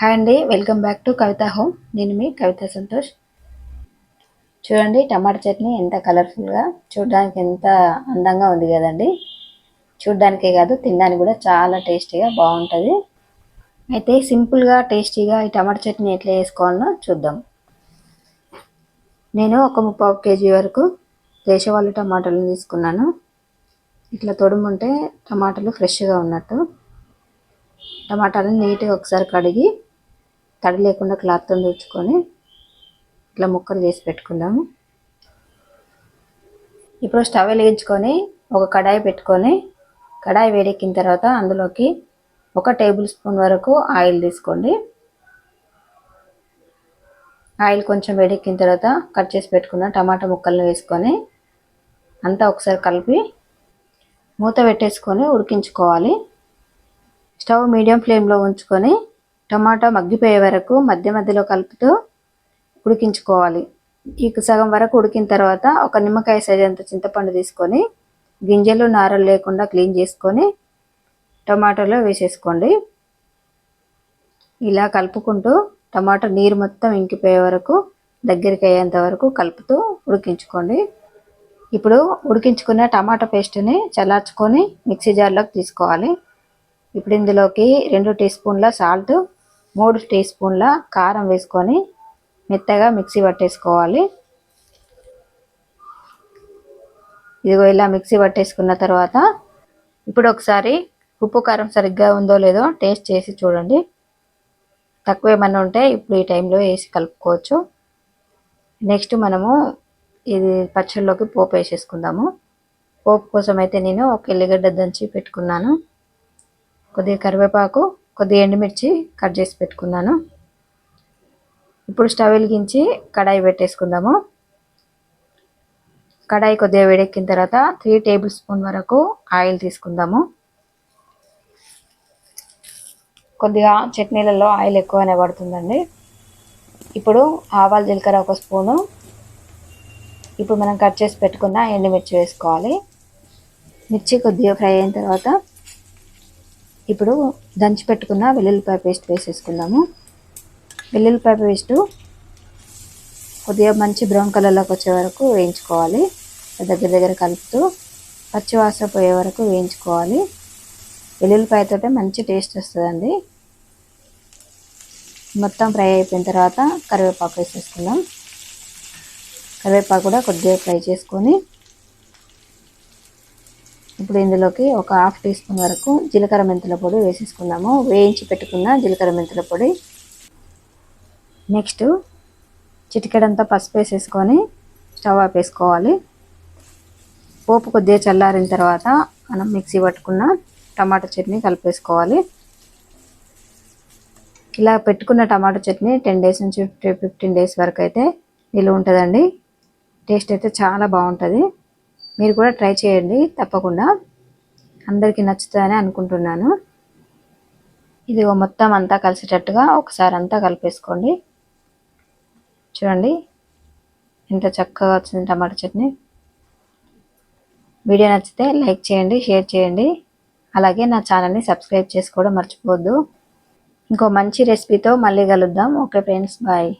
Hi అండి welcome back to Kavitha home నేను మీ కవిత సంతోష్ చూడండి టమాటా చట్నీ ఎంత కలర్ఫుల్గా చూడడానికి ఎంత అందంగా ఉంది కదండి. చూడడానికే కాదు తినడానికి కూడా చాలా టేస్టీగా బాగుంటుంది. అయితే సింపుల్గా టేస్టీగా ఈ టమాటా చట్నీ ఎట్లా వేసుకోవాలో చూద్దాం. నేను ఒక ముప్పావు కేజీ వరకు దేశవాళీ టమాటాలు తీసుకున్నాను. ఇట్లా తొడుముంటే టమాటాలు ఫ్రెష్గా ఉన్నట్టు. టమాటాలను నీట్గా ఒకసారి కడిగి తడి లేకుండా క్లాత్తో దూచుకొని ఇట్లా ముక్కలు చేసి పెట్టుకుందాము. ఇప్పుడు స్టవ్ వెలిగించుకొని ఒక కడాయి పెట్టుకొని కడాయి వేడెక్కిన తర్వాత అందులోకి ఒక టేబుల్ స్పూన్ వరకు ఆయిల్ తీసుకోండి. ఆయిల్ కొంచెం వేడెక్కిన తర్వాత కట్ చేసి పెట్టుకున్న టమాటా ముక్కలను వేసుకొని అంతా ఒకసారి కలిపి మూత పెట్టేసుకొని ఉడికించుకోవాలి. స్టవ్ మీడియం ఫ్లేమ్లో ఉంచుకొని టమాటా మగ్గిపోయే వరకు మధ్య మధ్యలో కలుపుతూ ఉడికించుకోవాలి. ఈ సగం వరకు ఉడికిన తర్వాత ఒక నిమ్మకాయ సైజ్ అంత చింతపండు తీసుకొని గింజలు నారలు లేకుండా క్లీన్ చేసుకొని టమాటాలో వేసేసుకోండి. ఇలా కలుపుకుంటూ టమాటా నీరు మొత్తం ఇంకిపోయే వరకు దగ్గరికి అయ్యేంత వరకు కలుపుతూ ఉడికించుకోండి. ఇప్పుడు ఉడికించుకున్న టమాటా పేస్ట్ని చల్లార్చుకొని మిక్సీ జార్లోకి తీసుకోవాలి. ఇప్పుడు ఇందులోకి రెండు టీ స్పూన్ల సాల్ట్ మూడు టీ స్పూన్ల కారం వేసుకొని మెత్తగా మిక్సీ పట్టేసుకోవాలి. ఇదిగో ఇలా మిక్సీ పట్టేసుకున్న తర్వాత ఇప్పుడు ఒకసారి ఉప్పు కారం సరిగ్గా ఉందో లేదో టేస్ట్ చేసి చూడండి. తక్కువ ఏమన్నా ఉంటే ఇప్పుడు ఈ టైంలో వేసి కలుపుకోవచ్చు. నెక్స్ట్ మనము ఇది పచ్చళ్ళలోకి పోపు వేసేసుకుందాము. పోపు కోసం అయితే నేను ఒక ఎల్లిగడ్డ దంచి పెట్టుకున్నాను. కొద్దిగా కరివేపాకు కొద్దిగా ఎండుమిర్చి కట్ చేసి పెట్టుకున్నాను. ఇప్పుడు స్టవ్ వెలిగించి కడాయి పెట్టేసుకుందాము. కడాయి కొద్దిగా వేడెక్కిన తర్వాత త్రీ టేబుల్ స్పూన్ వరకు ఆయిల్ తీసుకుందాము. కొద్దిగా చట్నీలలో ఆయిల్ ఎక్కువనే పడుతుందండి. ఇప్పుడు ఆవాలు జీలకర్ర ఒక స్పూను. ఇప్పుడు మనం కట్ చేసి పెట్టుకున్న ఎండుమిర్చి వేసుకోవాలి. మిర్చి కొద్దిగా ఫ్రై అయిన తర్వాత ఇప్పుడు దంచి పెట్టుకున్న వెల్లుల్లిపాయ పేస్ట్ వేసేసుకుందాము. వెల్లుల్లిపాయ పేస్టు కొద్దిగా మంచి బ్రౌన్ కలర్లోకి వచ్చే వరకు వేయించుకోవాలి. దగ్గర దగ్గర కలుపుతూ పచ్చివాసన పోయే వరకు వేయించుకోవాలి. వెల్లుల్లిపాయతో మంచి టేస్ట్ వస్తుందండి. మొత్తం ఫ్రై అయిపోయిన తర్వాత కరివేపాకు వేసేసుకుందాం. కరివేపాకు కూడా కొద్దిగా ఫ్రై చేసుకొని ఇప్పుడు ఇందులోకి ఒక హాఫ్ టీ స్పూన్ వరకు జీలకర్ర మెంతుల పొడి వేసేసుకుందాము. వేయించి పెట్టుకున్న జీలకర్ర మెంతుల పొడి. నెక్స్ట్ చిటికెడంతా పసుపు వేసేసుకొని స్టవ్ ఆపేసుకోవాలి పోపు కొద్దిగా చల్లారిన తర్వాత మనం మిక్సీ పట్టుకున్న టమాటా చట్నీ కలిపేసుకోవాలి. ఇలా పెట్టుకున్న టమాటా చట్నీ టెన్ డేస్ నుంచి ఫిఫ్టీన్ డేస్ వరకు అయితే నిలువ ఉంటుందండి. టేస్ట్ అయితే చాలా బాగుంటుంది. మీరు కూడా ట్రై చేయండి తప్పకుండా. అందరికీ నచ్చుతుందని అనుకుంటున్నాను. ఇది మొత్తం అంతా కలిసేటట్టుగా ఒకసారి అంతా కలిపేసుకోండి. చూడండి ఎంత చక్కగా వచ్చింది టమాటా చట్నీ. వీడియో నచ్చితే లైక్ చేయండి షేర్ చేయండి. అలాగే నా ఛానల్ని సబ్స్క్రైబ్ చేసుకోవడం మర్చిపోవద్దు. ఇంకో మంచి రెసిపీతో మళ్ళీ కలుద్దాం. Okay friends bye.